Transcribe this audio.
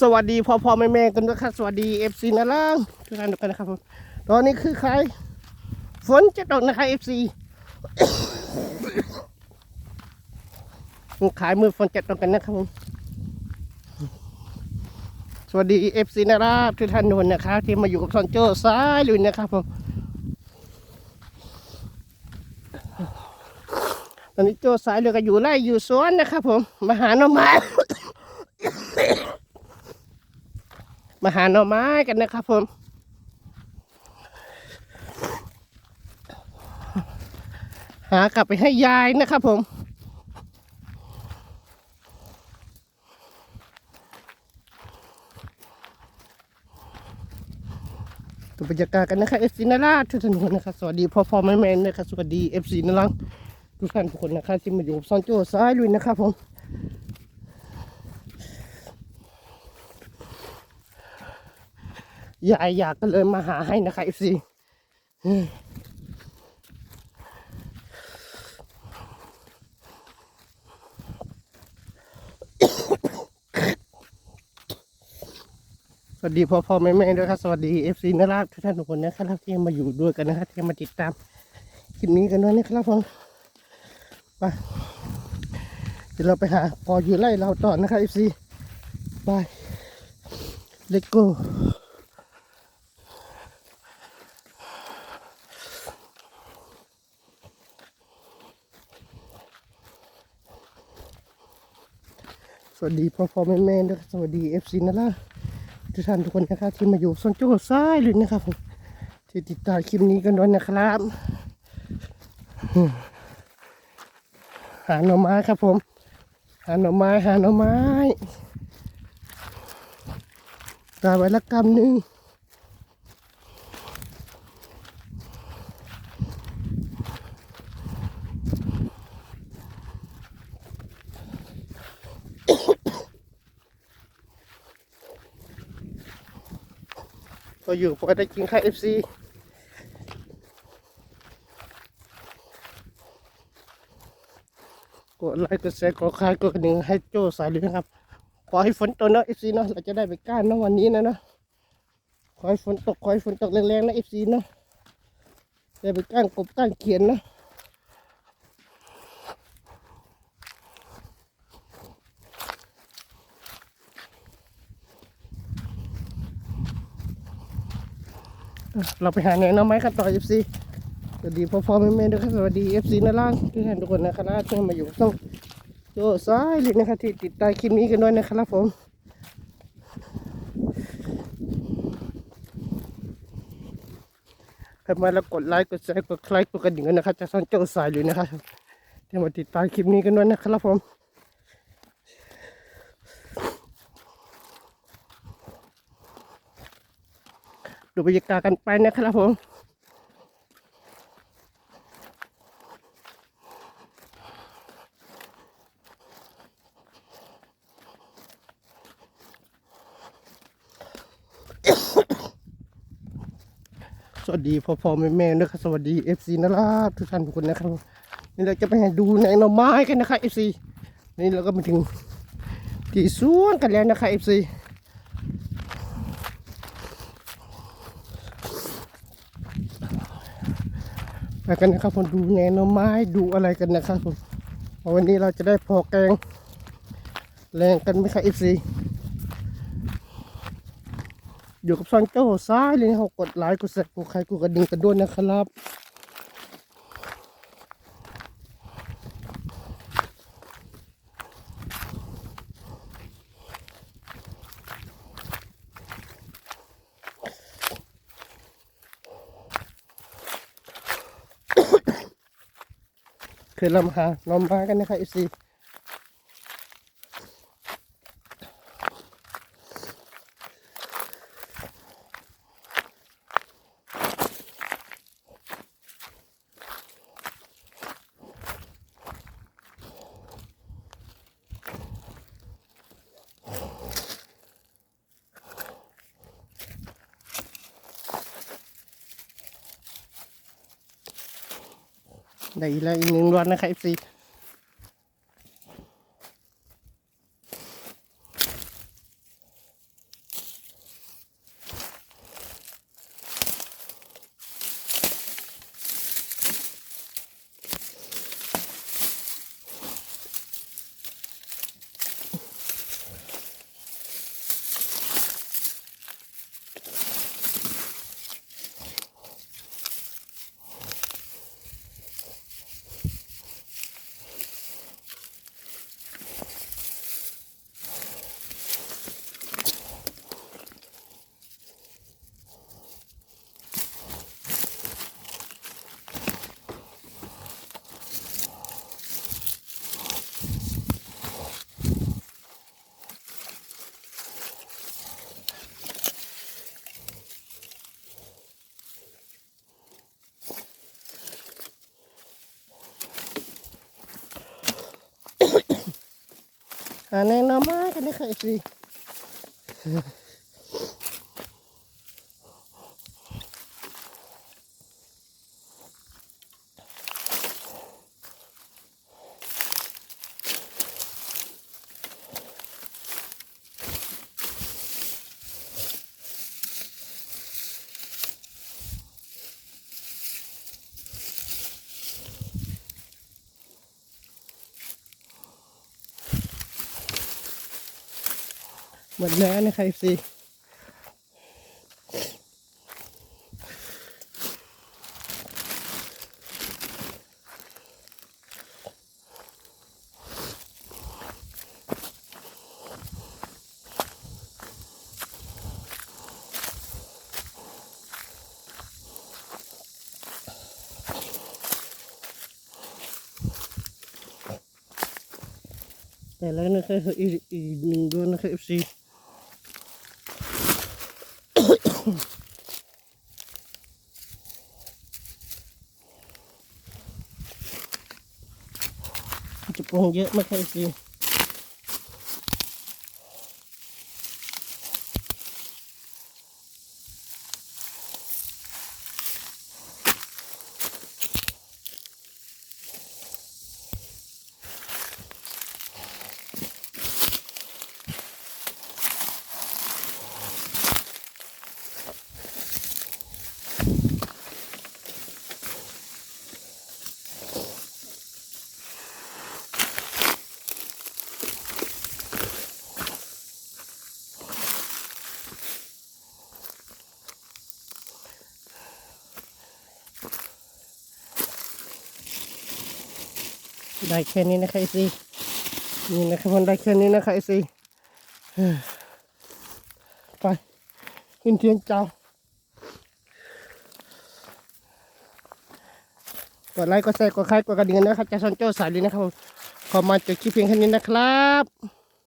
สวัสดีพ่อพ่อแม่แม่กันด้วยครับสวัสดีเอฟซีนะล่างทุกท่านทุกท่านนะครับผมตอนนี้คือใครฝนจะตกนะคะเอฟซีขายมือฝนจะตกกันนะครับผมสวัสดีเอฟซีนะล่าทุกท่านทุกคนนะครับที่มาอยู่กับซอนโจ้ซ้ายลุยนะครับผมตอนนี้โจ้ซ้ายเลยก็อยู่ไร่อยู่สวนนะครับผมมาหาหน่อไม้ มาหาหน่อไม้กันนะครับผมหากลับไปให้ยายนะครับผม ตัวบรรยากาศกันนะครับเอฟซีนาราทุกท่านทุกคนนะครับสวัสดีพ่อพ่อแม่แม่นะครับสวัสดีเอฟซีนารังทุกท่านทุกคนนะครับที่มาอยู่กับซอนโจ้ซ้ายลุยนะครับผม ยายอยากก็เลยมาหาให้นะคะเอฟซีสวัสดีพ่อพ่อแม่แม่ด้วยครับสวัสดีเอฟซีนาราทุกท่านทุกคนนะครับที่มาอยู่ด้วยกันนะครับที่มาติดตามคลิปนี้กันด้วยนะครับผมไปเดี๋ยวเราไปหาปออยู่ไล่เราต่อนะครับเอฟซีไปเลโก้ สวัสดีพ่อพ่อแม่แม่ด้วยสวัสดีเอฟซีนะล่ะทุกท่านทุกคนนะครับที่มาอยู่ซอนโจ้ซ้ายเลยนะครับผมที่ติดตามคลิปนี้กันด้วยนะครับ หาหน่อไม้ครับผม หาหน่อไม้หาหน่อไม้ตาไว้ละกำหนึ่ง ก็อยู่พอได้กินข้าวเอฟซีกดไลค์กดแชร์กดคายกดหนึ่งให้โจ้สายเลยนะครับ ขอให้ฝนตกนะเอฟซีเนาะเราจะได้ไปก้านนะวันนี้นะเนาะขอให้ฝนตกขอให้ฝนตกแรงๆนะเอฟซีเนาะได้ไปก้านกบก้านเขียนนะ เราไปหาแหนงหน้ำไม้กันต่อเอฟซีสวัสดีพ่อพ่อแม่แม่ด้วยครับสวัสดีเอฟซีนะล่างทุกท่านทุกคนนะครับที่มาอยู่ต้องโจ้ซ้ายเลยนะครับที่ติดตามคลิปนี้กันด้วยนะครับผมให้มาแล้วกดไลค์กดแชร์กดคลิกกดกระดิ่งกันนะครับจะซ่อนเจ้าสายอยู่นะครับที่มาติดตามคลิปนี้กันด้วยนะครับผม ดูบรรยากาศกันไปนะครับผมสวัสดีพ่อพ่อแม่แม่นะครับสวัสดีเอฟซีนะล่ะทุกท่านทุกคนนะครับนี่เราจะไปดูในหน่อไม้กันนะครับเอฟซีนี่เราก็มาถึงที่สวนกันแล้วนะครับเอฟซี ไปกันนะครับผมดูแนหน่อไม้ดูอะไรกันนะครับผมวันนี้เราจะได้พอแกง แรงกันไหมครับเอฟซีอยู่กับซอนเจ้าซ้ายเลยนะครับกดไลค์กดแชร์กดใครกดกระดิ่งกันด้วยนะครับ คือเรามาหาหน้องมากันนะครับเอซี ได้อีกแล้วอีกหนึ่งวันนะครับเอันนี้มามากันนะคะสิ เอฟซีหมดแล้วนะคะเอฟซีแต่แล้วนะคะอีกอีกหนึ่งดวงนะคะเอฟซี จะปรุงเยอะไม่ใช่สิ ได้แค่นี้นะคะไอซีนี่นะครับมันได้แค่นี้นะคะไอซีไปขึ้นเทียงเจ้ากดไลค์กดแชร์กดคลค์กดกระดิ่งนะครับจะซอนโจ้สายลีนะครับผมขอมาจบคลิปเพียงแค่นี้นะครับ